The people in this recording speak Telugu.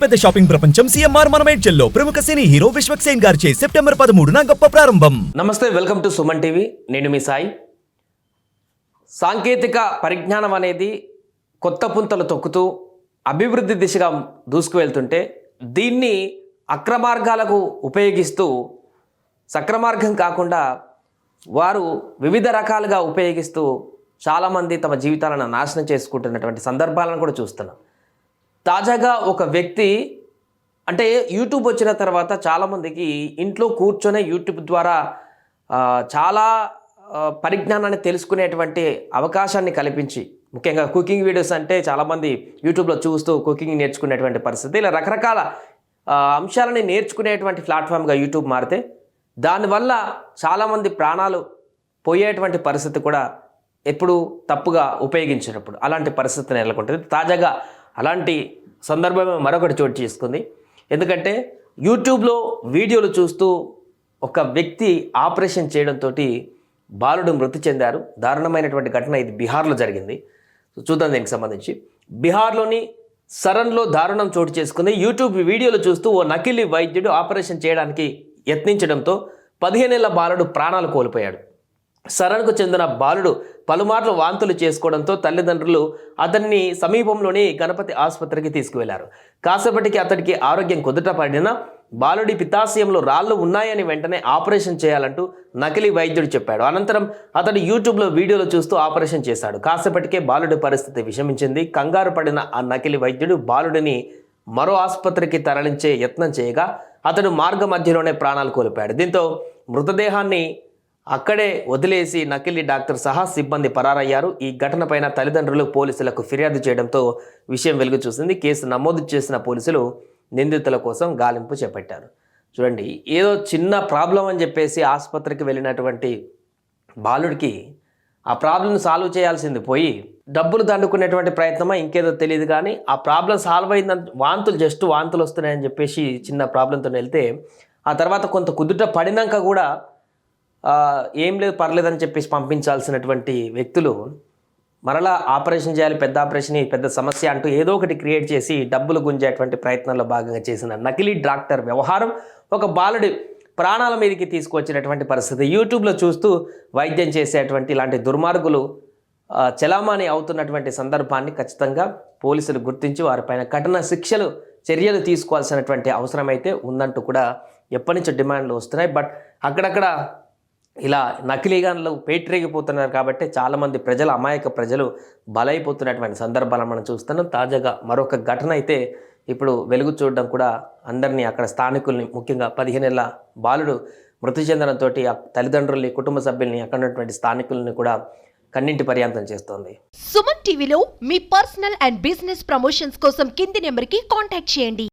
పెద్ద షాపింగ్ ప్రపంచం సిఎంఆర్ మనమేడ్చల్లో ప్రముఖ సినీ హీరో విశ్వక్ సేన్ గారిచే సెప్టెంబర్ పదమూడున గొప్ప ప్రారంభం. నమస్తే వెల్కమ్ టు సుమన్ టీవీ. నేను మీ సాయి. సాంకేతిక పరిజ్ఞానం అనేది కొత్త పుంతలు తొక్కుతూ అభివృద్ధి దిశగా దూసుకు వెళ్తుంటే దీన్ని అక్రమార్గాలకు ఉపయోగిస్తూ సక్రమార్గం కాకుండా వారు వివిధ రకాలుగా ఉపయోగిస్తూ చాలామంది తమ జీవితాలను నాశనం చేసుకుంటున్నటువంటి సందర్భాలను కూడా చూస్తున్నాం. తాజాగా ఒక వ్యక్తి అంటే యూట్యూబ్ వచ్చిన తర్వాత చాలామందికి ఇంట్లో కూర్చొనే యూట్యూబ్ ద్వారా చాలా పరిజ్ఞానాన్ని తెలుసుకునేటువంటి అవకాశాన్ని కల్పించి ముఖ్యంగా కుకింగ్ వీడియోస్ అంటే చాలామంది యూట్యూబ్లో చూస్తూ కుకింగ్ నేర్చుకునేటువంటి పరిస్థితి. ఇలా రకరకాల అంశాలని నేర్చుకునేటువంటి ప్లాట్ఫామ్గా యూట్యూబ్ మారితే దానివల్ల చాలామంది ప్రాణాలు పోయేటువంటి పరిస్థితి కూడా ఎప్పుడు తప్పుగా ఉపయోగించినప్పుడు అలాంటి పరిస్థితి నెలకొంటుంది. తాజాగా అలాంటి సందర్భమే మరొకటి చోటు చేసుకుంది. ఎందుకంటే యూట్యూబ్లో వీడియోలు చూస్తూ ఒక వ్యక్తి ఆపరేషన్ చేయడంతో బాలుడు మృతి చెందారు. దారుణమైనటువంటి ఘటన ఇది బీహార్లో జరిగింది. చూద్దాం దీనికి సంబంధించి. బీహార్లోని సరన్లో దారుణం చోటు చేసుకుంది యూట్యూబ్ వీడియోలు చూస్తూ ఓ నకిలీ వైద్యుడు ఆపరేషన్ చేయడానికి యత్నించడంతో పదిహేనేళ్ళ బాలుడు ప్రాణాలు కోల్పోయాడు. శరణ్కు చెందిన బాలుడు పలుమార్లు వాంతులు చేసుకోవడంతో తల్లిదండ్రులు అతన్ని సమీపంలోని గణపతి ఆసుపత్రికి తీసుకువెళ్ళారు. కాసేపటికి అతడికి ఆరోగ్యం కుదుట పడినా బాలుడి పితాశయంలో రాళ్ళు ఉన్నాయని వెంటనే ఆపరేషన్ చేయాలంటూ నకిలీ వైద్యుడు చెప్పాడు. అనంతరం అతడు యూట్యూబ్లో వీడియోలు చూస్తూ ఆపరేషన్ చేశాడు. కాసేపటికే బాలుడి పరిస్థితి విషమించింది. కంగారు పడిన ఆ నకిలీ వైద్యుడు బాలుడిని మరో ఆసుపత్రికి తరలించే యత్నం చేయగా అతడు మార్గ మధ్యలోనే ప్రాణాలు కోల్పోయాడు. దీంతో మృతదేహాన్ని అక్కడే వదిలేసి నకిలీ డాక్టర్ సహా సిబ్బంది పరారయ్యారు. ఈ ఘటనపైన తల్లిదండ్రులు పోలీసులకు ఫిర్యాదు చేయడంతో విషయం వెలుగు చూసింది. కేసు నమోదు చేసిన పోలీసులు నిందితుల కోసం గాలింపు చేపట్టారు. చూడండి ఏదో చిన్న ప్రాబ్లం అని చెప్పేసి ఆసుపత్రికి వెళ్ళినటువంటి బాలుడికి ఆ ప్రాబ్లం సాల్వ్ చేయాల్సింది పోయి డబ్బులు దండుకునేటువంటి ప్రయత్నమా? ఇంకేదో తెలియదు కానీ ఆ ప్రాబ్లం సాల్వ్ అయిందని వాంతులు జస్ట్ వాంతులు వస్తున్నాయని చెప్పేసి చిన్న ప్రాబ్లంతో వెళ్తే ఆ తర్వాత కొంత కుదుట పడినాక కూడా ఏం లేదు పర్లేదని చెప్పేసి పంపించాల్సినటువంటి వ్యక్తులు మరలా ఆపరేషన్ చేయాలి పెద్ద ఆపరేషన్ పెద్ద సమస్య అంటూ ఏదో ఒకటి క్రియేట్ చేసి డబ్బులు గుంజేటువంటి ప్రయత్నంలో భాగంగా చేసిన నకిలీ డాక్టర్ వ్యవహారం ఒక బాలుడి ప్రాణాల మీదకి తీసుకొచ్చినటువంటి పరిస్థితి. యూట్యూబ్లో చూస్తూ వైద్యం చేసేటువంటి ఇలాంటి దుర్మార్గులు చలామణి అవుతున్నటువంటి సందర్భాన్ని ఖచ్చితంగా పోలీసులు గుర్తించి వారిపైన కఠిన శిక్షలు చర్యలు తీసుకోవాల్సినటువంటి అవసరం అయితే ఉందంటూ కూడా ఎప్పటి నుంచో డిమాండ్లు వస్తున్నాయి. బట్ అక్కడక్కడ ఇలా నకిలీగాన్లు పేటరేగిపోతున్నారు కాబట్టి చాలామంది ప్రజలు అమాయక ప్రజలు బలైపోతున్నటువంటి సందర్భాలను మనం చూస్తున్నాం. తాజాగా మరొక ఘటన అయితే ఇప్పుడు వెలుగు చూడడం కూడా అందరినీ అక్కడ స్థానికుల్ని ముఖ్యంగా పదిహేనేళ్ళ బాలుడు మృతి చెందడంతో తల్లిదండ్రుల్ని కుటుంబ సభ్యుల్ని అక్కడ ఉన్నటువంటి స్థానికుల్ని కూడా కన్నింటి పర్యాంతం చేస్తోంది. సుమన్ టీవీలో మీ పర్సనల్ అండ్ బిజినెస్ ప్రమోషన్స్ కోసం కింది నెంబర్కి కాంటాక్ట్ చేయండి.